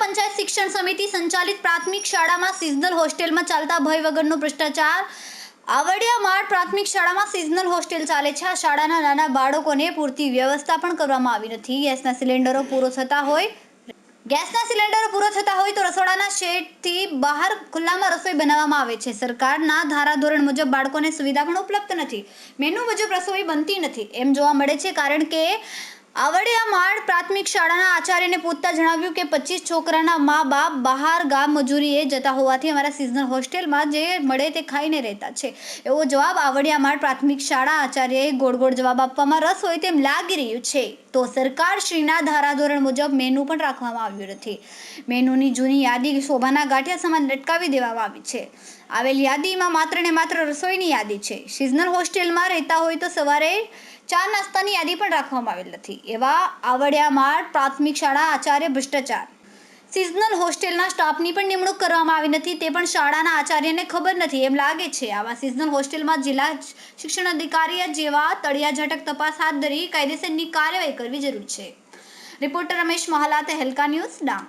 પંચાયત શિક્ષણ સમિતિ સંચાલિત પ્રાથમિક શાળામાં સિઝનલ હોસ્ટેલમાં ચાલતા ભય વગરનો ભ્રષ્ટાચાર. આવડિયા માળ પ્રાથમિક શાળામાં સિઝનલ હોસ્ટેલ ચાલે છે. આ શાળાના નાના બાળકોને પૂરતી વ્યવસ્થા પણ કરવામાં આવી નથી. ગેસના સિલિન્ડરો પૂરો થતા હોય ગેસના સિલિન્ડરો પૂરો થતા હોય તો રસોડાના શેડથી બહાર ખુલ્લામાં રસોઈ બનાવવામાં આવે છે. સરકારના ધારાધોરણ મુજબ બાળકોને સુવિધા પણ ઉપલબ્ધ નથી. મેનુ મુજબ રસોઈ બનતી નથી. એમ જોવા મળે છે. કારણ કે આવડિયા માળ પ્રાથમિક શાળાના આચાર્યને પૂછતા જણાવ્યું કે પચીસ છોકરાના મા બાપ બહાર ગામ મજૂરીએ જતા હોવાથી અમારા સિઝનલ હોસ્ટેલમાં જે મળે તે ખાઈને રહેતા છે. એવો જવાબ આવડિયા માળ પ્રાથમિક શાળા આચાર્યએ ગોળ ગોળ જવાબ આપવામાં રસ હોય તેમ લાગી રહ્યું છે. તો સરકારશ્રીના ધારાધોરણ મુજબ મેનુ પણ રાખવામાં આવ્યું નથી. મેનુની જૂની યાદી શોભાના ગાંઠિયા સમાન લટકાવી દેવામાં આવી છે. આવેલ યાદીમાં માત્ર ને માત્ર રસોઈની યાદી છે. સિઝનલ હોસ્ટેલમાં રહેતા હોય તો સવારે ચા નાસ્તાની યાદી પણ રાખવામાં આવેલ નથી. એવા આવડિયામાળ પ્રાથમિક શાળા આચાર્ય ભ્રષ્ટાચાર. સિઝનલ હોસ્ટેલના સ્ટાફની પણ નિમણૂક કરવામાં આવી નથી, તે પણ શાળાના આચાર્યને ખબર નથી. એમ લાગે છે, આવા સિઝનલ હોસ્ટેલમાં જિલ્લા શિક્ષણ અધિકારી જેવા તળિયા ઝટક તપાસ હાથ ધરી કાયદેસરની કાર્યવાહી કરવી જરૂર છે. Reporter Ramesh Mahalate Helka news Dang.